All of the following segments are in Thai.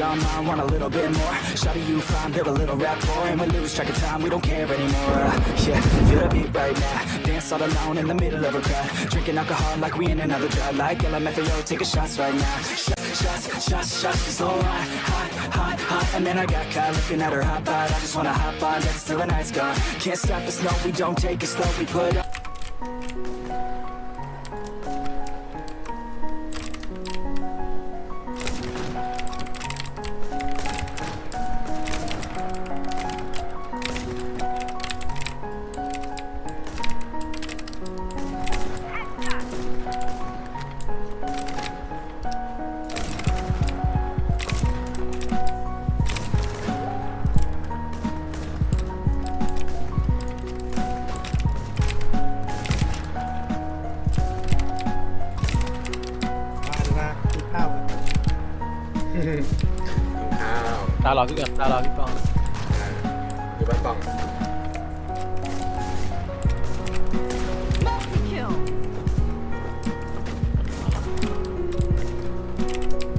be online, want a little bit more. Shawty, you fine, build a little rapport, and we lose track of time. We don't care anymore. Uh, yeah, feel the beat right now. Dance all alone in the middle of a crowd. Drinking alcohol like we in another drought. Like LMFAO, taking shots right now. Shots, shots, shots, shots. It's so hot, hot, hot, hot. And then I got caught looking at her hot bod. I just wanna hop on, dance till the night's gone. Can't stop us, no, we don't take it slow. We put up. ตารอพี่ก่อนตารอพี่กองอ่าอยู่บ้านกล่อง Multi-kill.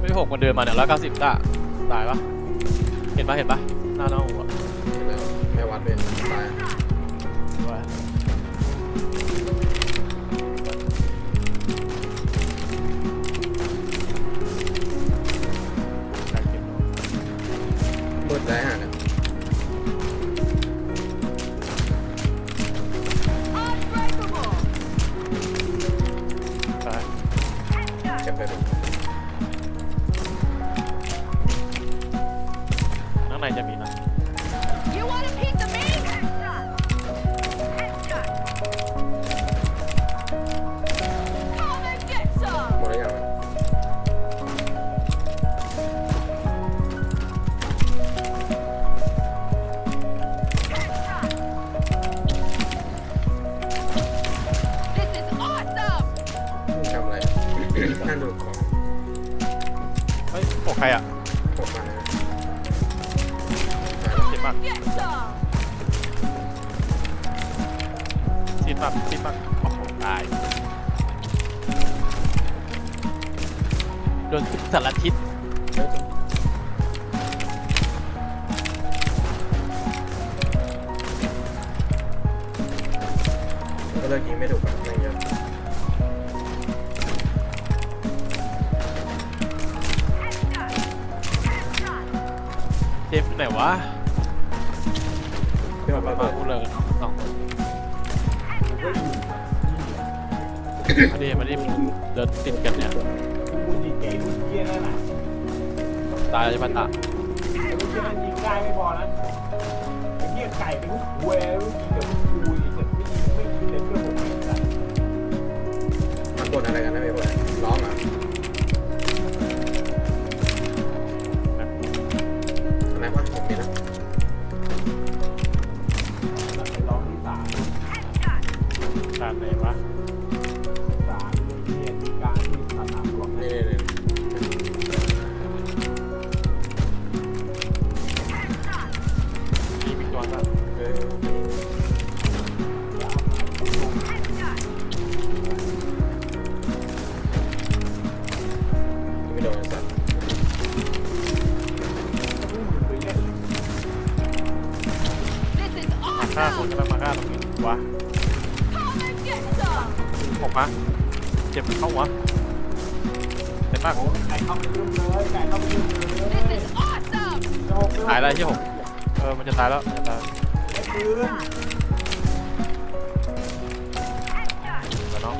ไม่หกมันเดินมาเนี่ยร้อยเก้าสิบตาตายปะเห็นปะเห็นปะหน้าหน้าหัวเห็นแล้วแม่วัดเป็นตายด้วย ติดมากติดมากโอ้โหตาย โดนทุกสารทิศก็เลิกยิงไม่ถูกแบบอะไรเงี้ยเจมส์ไหนวะ พี่ออกมามามาเปิดกูเลยสองคน มาดิมาดิเดินติดกันเนี่ยกูยิงเก๋กูเยี่ยนั่นน่ะตายปันตะไอ้กูเยี่ยนั่นยิงได้ไม่พอนะไอ้เยี่ยไก่เป็นหัวเว้ยยิงกับกูอีกแต่ไม่ยิงไม่ยิงเลยเพื่อนผมไม่ได้มันกดอะไรกัน มาเจ็บเข้าหัวเจ็บมากไก่เข้าไปยุ่งเลยไก่เข้าไปยุ่งเลย This is awesome. ตายแล้วที่หกเออมันจะตายแล้วมันจะตายไอ้ปืนแล้วน้อง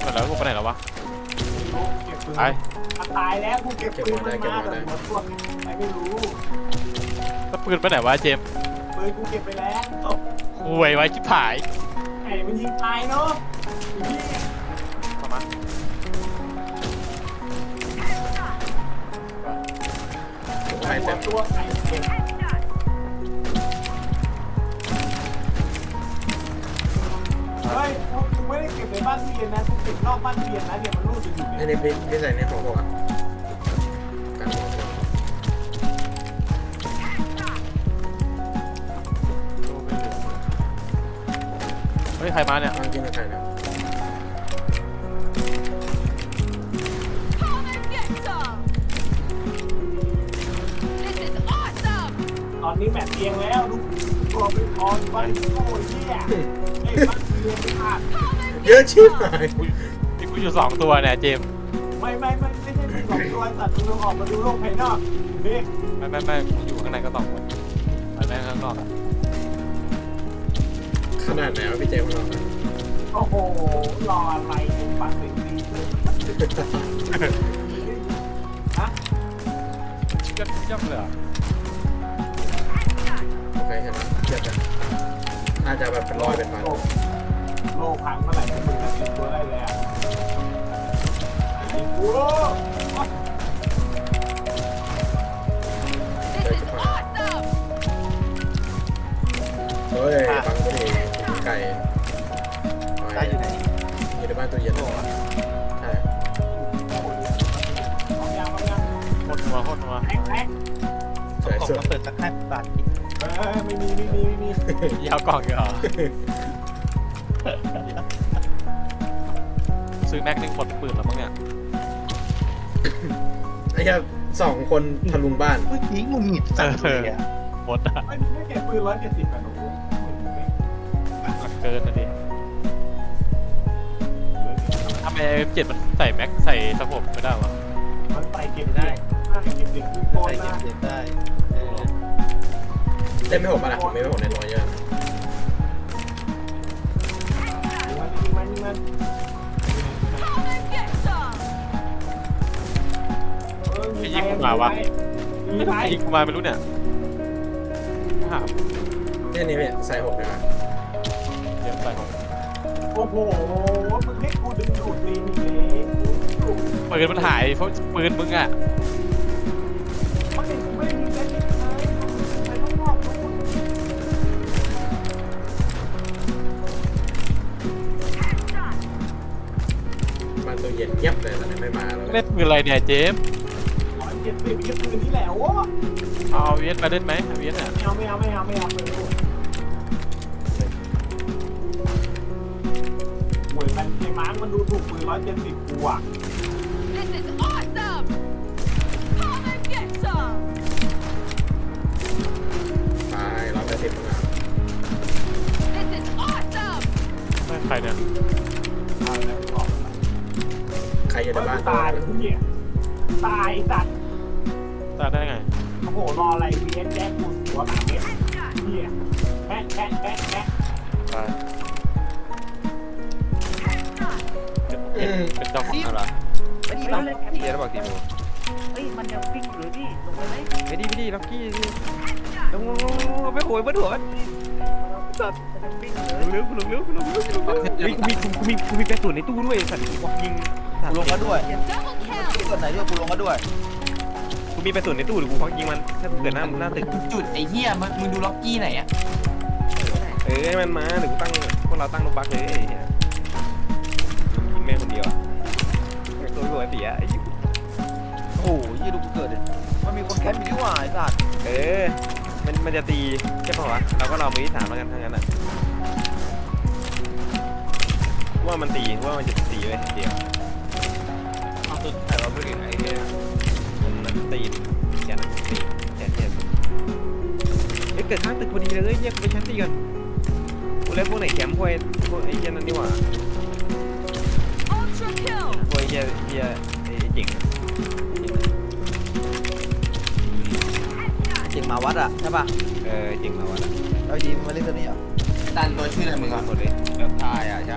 เมื่อไหร่กูไปไหนแล้ววะเก็บปืนตายตายแล้วกูเก็บปืนมันมาแต่หัวพวกใครไม่รู้แล้วปืนไปไหนวะเจมส์ปืนกูเก็บไปแล้วห่วยไว้ชิบหายไก่มันยิงตายเนาะพี่เข้า มาใครเต็มตัวไก่เก็บเฮ้ยกูไม่ได้เก็บในบ้านเรียนนะกูเก็บนอกบ้านเรียนนะเดี๋ยวมันรูดจะอยู่ไอ้เนี่ยนี่พี่พี่ใส่ในของผมอะกันหมดเลยเฮ้ยใครมาเนี่ยตั้งกินกับใครนะ นนี้แมตช์เตียงแล้วลูกตัวเป็นออนไปโอ้ยเหี้ยไอ้บ้านเตียงไม่ขาดเยอะชิบหายมีกูอยู่สองตัวเนี่ยเจมส์ไม่ไม่ไม่ไม่ใช่เป็นสองตัวสัตว์มึงต้องออกมาดูโลกภายนอกนี่ไม่ไม่ไม่กูอยู่ข้างในก็สองคนไปแม่งข้างนอกอะขนาดไหนวะพี่เจมส์ของเราโอ้โหรออะไรเป็นปัดสิบปีเลยฮะ ก็ย่อมเลยอะโอ เคเห็นไหมเทียบกันน่าจะแบบเป็นร้อยเป็นพันโลโลพังเมื่อไหร่มึงจะติดตัวได้เลยอะโอ้ ยาวกล่องอยู่เหรอ ซื้อแม็กนึงหมดปืนแล้วมั้งเนี่ย ไอ้แค่สองคนทะลุงบ้าน เมื่อกี้งุนหงิดสัตว์เลยอะหมดอะไม่ไม่เก็บปืนร้อยเจ็ดสิบอะหนูไม่หนักเกินนะดิทำไมเจ็ดมันใส่แม็กใส่สะโพกไม่ได้วะมันใส่เก็บได้เก็บเด็กคือโกนใส่เกนะมเล่นได้เออเล่นไม่หกมาละผมไม่หกในน้อยเยอะ ยิงมันยิงมัน Come and get some! ไอ้ยิงกูมาวะ มีไรยิงกูมาไม่รู้เนี่ยหาเนี่ยนี่พี่ใส่หกเลยนะเดี๋ยวใส่ของโอ้โห มึงให้กูดึงดูดลีนเลยปืนมันหายเพราะปืนมึงอะ เล่นปืนอะไรเนี่ยเจมส์ร้อยเจ็ดสิบยี่ปืนนี่แหละโอ้เอาเวียดมาเล่นไหมเวียดอะไม่เอาไม่เอาไม่เอาไม่เอาเลยโวยมันไอ้ม้ามันดูถูกปืนร้อยเจ็ดสิบกูอะ บ้านตายผู้เหี้ยตายสัตว์ตายได้ไงโอ้โหรออะไรเวียนแจ๊กกูหัวหมาเม็ดเหี้ยแอะแอะแอะแอะตายอืมเป็นเจ้าของอะไรไม่ดีบ้างเลยเรียนบอกทีมูเฮ้ยมันยังวิ่งอยู่เลยพี่ลงไปไหมไม่ดีไม่ดีล็อกกี้ดิลงลงลงลงไปโหยบนหัวมันสัตว์มันยังวิ่งอยู่เลยเร็วกูลงเร็วกูลงเร็วกูลงเร็วเฮ้ยกูมีกูมีกูมีกระสุนในตู้ด้วยสัตว์กูยิง กูลงมาด้วย Double kill! ส่วนไหนด้วยกูลงมาด้วยกูมีกระสุนในตู้หรือกูควักยิงมันถ้าเกิดหน้าหน้าตึกจุดไอ้เหี้ยมึงมึงดูล็อกกี้ไหนอะเอ้ยให้มันมาหรือกูตั้งพวกเราตั้งโลบักเลยไอ้เหี้ยยิงแม่งคนเดียวอะไอ้ตัวรวยเสียไอ้โอ้โหยี่ดูกูเกิดเลยมันมีคนแคปอยู่นี่หว่าไอ้สัตว์เออมันมันจะตีใช่ป่าวะเราก็รอมือที่สามแล้วกันทั้งนั้นอะว่ามันตีว่ามันจะตีไว้เดียว เอาสุดท้ายเราไม่เห็นไอเนี่ยมันมันตีนแกนตีนแกนแกนเอ้ยเกิดข้างตึกพอดีเลยเรียกไปชั้นตีก่อนกูเล่นพวกไหนแคมป์พวกไอ้พวกไอ้เหี้ยนั่นนี่หว่า Ultra kill! พวกไอ้เหี้ยเหี้ยไอ้เจ๋งเจ๋งหมาวัดอะใช่ป่ะเออเจ๋งมาวะเอาดีมาเล่นตัวนี้เหรอตันตัวชื่ออะไรมึงอะหมดเลยแบบทายอะใช่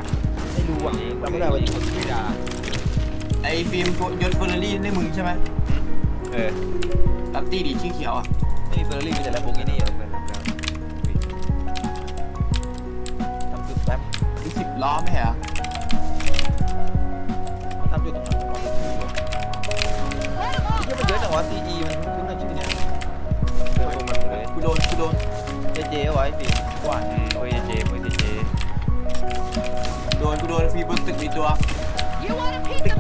ไม่รู้อะจำไม่ได้ว่ายิงคนที่ด่า ไอ้ฟิล์มยศเฟอร์รารี่นี่มึงใช่ไหมเออรับตี้ดีชื่อเขียวอะไม่มีเฟอร์รารี่มีแต่แลมโบกินี่ทำจุดแป๊บอีกสิบล้อไม่ใช่เหรอทำจุดตรงนั้นความรู้สึก Let him ที่มันเยอะจังวะ CE มันคุ้นๆชื่อเนี่ยเรื่องพวกมันหมดเลยกูโดนกูโดน เจเจเอาไว้สิกว่าอืมพวกไอ้เจพวกไอ้เจ โดนกูโดนฟรีบนตึกมีตัว You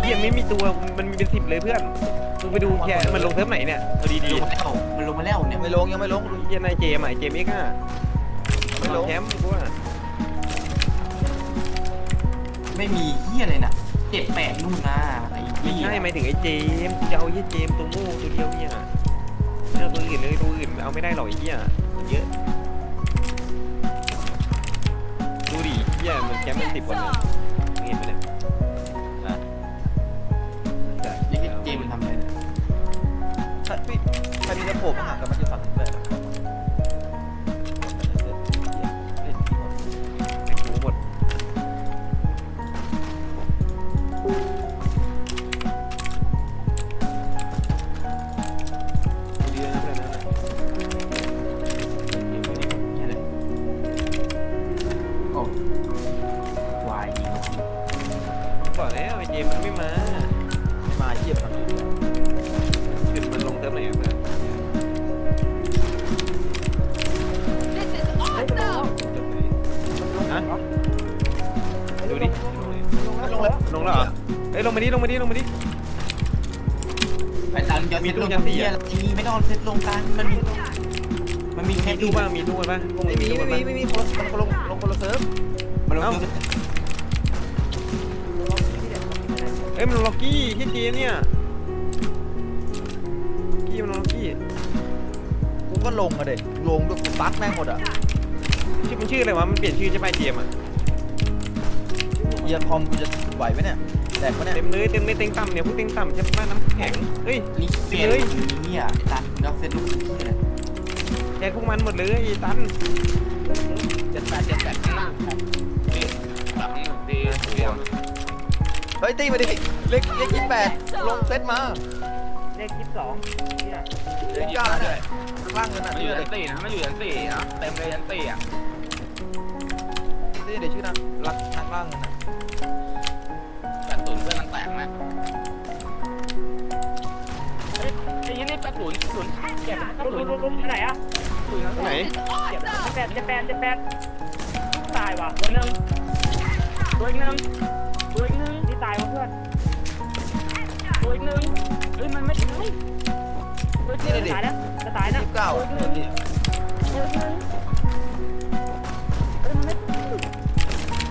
want a piece ตึก of เกีย me? ไม่มีตัวมันมีเป็นสิบเลยเพื่อนมึงไปดูแค่มันลงเทปไหนเนี่ยเอาดีลงมาแล้วมันลงมาแล้วเนี่ยไม่ลงยังไม่ลงๆเหี้ยันนายเจมอะไอ้เจมเอ็กซ์อะมันลงแคมป์กูว่าไม่มีเหี้ยอะไรน่ะเจ็ดแปดนู่นนะไอ้ไม่เหี้ยใช่หมายถึงไอ้เจมส์กูจะเอาไอ้เจมส์ตัวโง่ตัวเดียวเนี่ยไม่เอาตัวอื่นเลยตัวอื่นเอาไม่ได้หรอกไอ้เหี้ยมันเยอะดูดิเหี้ยมันแคมป์มันสิบคนเลยมึงเห็นไหมเนี่ย พี่ใครมีระโขบบ้างอะกันมันจะสั่ง ลงแล้วลงแล้วเหรอเอ้ยลงมาดิลงมาดิลงมาดิ ไปตังจะมีเซ็ตตู้ลงยักันนสี่เฮียอะอะไรไม่ต้องเซ็ตลงกันมันมีมันมีแค่มีตู้บ้างมีตู้กันป่ะพวกมึไม่งมีตู้ไม่กันมีป่ะไม่มีคนละคนลงลงคนละเซิร์ฟมันลงเอ้าตู้เอ้ยมันล็อกกี้ที่เจเนี่ยกี้มันล็อกกี้กูก็ลงอะเด็กลงด้วยกูซัดแม่งหมดอะชื่อมันชื่ออะไรวะมันเปลี่ยนชื่อใช่ป่ะเจมอะ เยียคอมกูจะไหวไหมเนี่ยแตกปะเนี่ยเต็มเลยเต็มเลยเต็งต่ำเนี่ยพวกเต็งต่ำใช่ป่ะน้ำแข็งเฮ้ยนี่เฟียนเฮียไอ้ตันมึงต้องเซ็ตลงกันเฮียเลยแกพวกมันหมดเลยไอ้ตันเจ็ดแปดเจ็ดแปดข้างล่างหลังดีเดียวเฮ้ยตีมาดิเลขเลขยี่สิบแปดลงเซตมาเลขยี่สิบสองเนี่ยเลขเก้าเนี่ยข้างล่างนั่นน่ะมันอยู่ยันตีนะมันอยู่ยันตีอะเต็มเลยยันตีอะ นี่เดี๋ยวชื่อนะรักข้างล่างนั่นน่ะแปดศูนย์เพื่อนมันแตกนะไอ้ยี่นี่แปดศูนย์ศูนย์เก็บแปดศูนย์ลุ้นๆๆที่ไหนอะศูนย์ไหน This is awesome! แปดเจ็ดแปดเจ็ดแปดตายว่ะตัวหนึ่งตัวอีกหนึ่งตัวอีกหนึ่งที่ตายวะเพื่อนตัวอีกหนึ่งเฮ้ยมันไม่ใช่ตัวอีกหนึ่งจะตายแล้วจะตายนะยี่สิบเก้าตัวอะอีกหนึ่งเนี่ยตัวอีกหนึ่งเฮ้ยมันไม่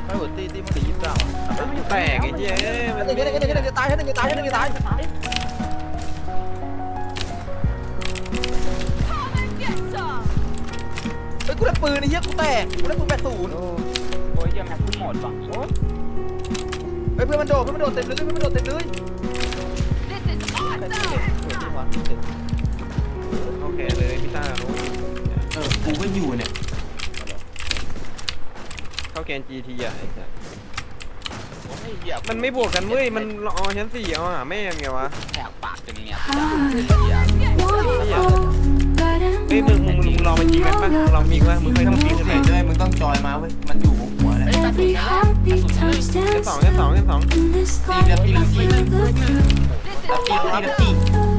ไม่หมดตีตีมันดียี่สิบเก้าอะแตกไอ้เหี้ยเอ้ยมันเดี๋ยวเดี๋ยวเดี๋ยวเดี๋ยวเดี๋ยวตายให้หนึ่งเดี๋ยวตายให้หนึ่งเดี๋ยวตายตาย Come and get some! เฮ้ยกูได้ปืนไอ้เหี้ยกูแตกกูได้ปืนแปดศูนย์โอ้ยยังแม็กซ์หมดว่ะโอ้ยเฮ้ยเพื่อนมันโดดเพื่อนมันโดดเต็มเลยเพื่อนมันโดดเต็มเลย This is แต่ awesome! ที่เด็กเปิดจังหวะเด็กโอเคเลยพี่ต้ารู้เออกูก็อยู่เนี่ย เข้าแกน GT อะไอ้สัสไม่เหยียบมันไม่บวกกันเว้ย มันอ๋อชั้นสี่เอาหาแม่งไงวะ แหกปากจนเงียบเฮ้ยมึงมึงมึงลองมายิงกันป่ะมึงลองมีกันป่ะมึงมึไม่งต้องต้องยิงเสีกันยเลยด้วยมึงต้องจอยมาเว้ย มันอยู่หัวหัวเลย Every heartbeat turns เส้น dance สองเส้นสองเส้นสอง in this Leave life. the feeling, I feel feeling. the truth. This is ตีตีตี